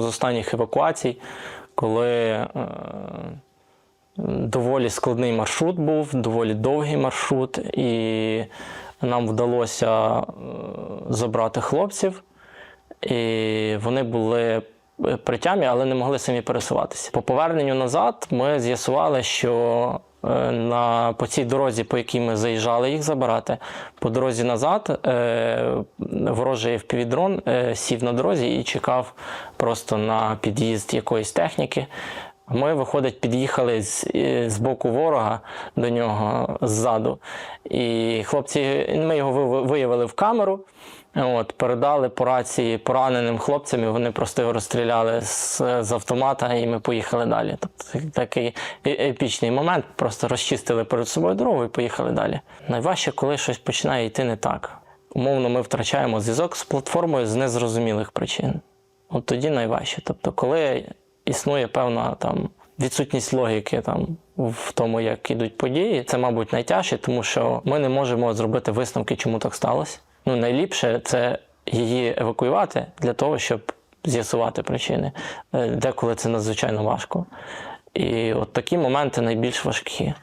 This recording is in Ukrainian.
З останніх евакуацій, коли е, доволі складний маршрут був, доволі довгий маршрут, і нам вдалося е, забрати хлопців, і вони були е, при тямі, але не могли самі пересуватися. По поверненню назад ми з'ясували, що на, по цій дорозі, по якій ми заїжджали їх забирати, по дорозі назад е, ворожий впівдрон е, сів на дорозі і чекав просто на під'їзд якоїсь техніки. Ми, виходить, під'їхали з, е, з боку ворога до нього ззаду. І хлопці, ми його виявили в камеру. От, передали по рації пораненим хлопцям, і вони просто його розстріляли з, з автомата, і ми поїхали далі. Тобто такий е- епічний момент, просто розчистили перед собою дорогу і поїхали далі. Найважче, коли щось починає йти не так. Умовно, ми втрачаємо зв'язок з платформою з незрозумілих причин. От тоді найважче. Тобто, коли існує певна там відсутність логіки там в тому, як ідуть події, це, мабуть, найтяжче, тому що ми не можемо зробити висновки, чому так сталося. Ну, найліпше це її евакуювати для того, щоб з'ясувати причини. Е, Деколи це надзвичайно важко. І от такі моменти найбільш важкі.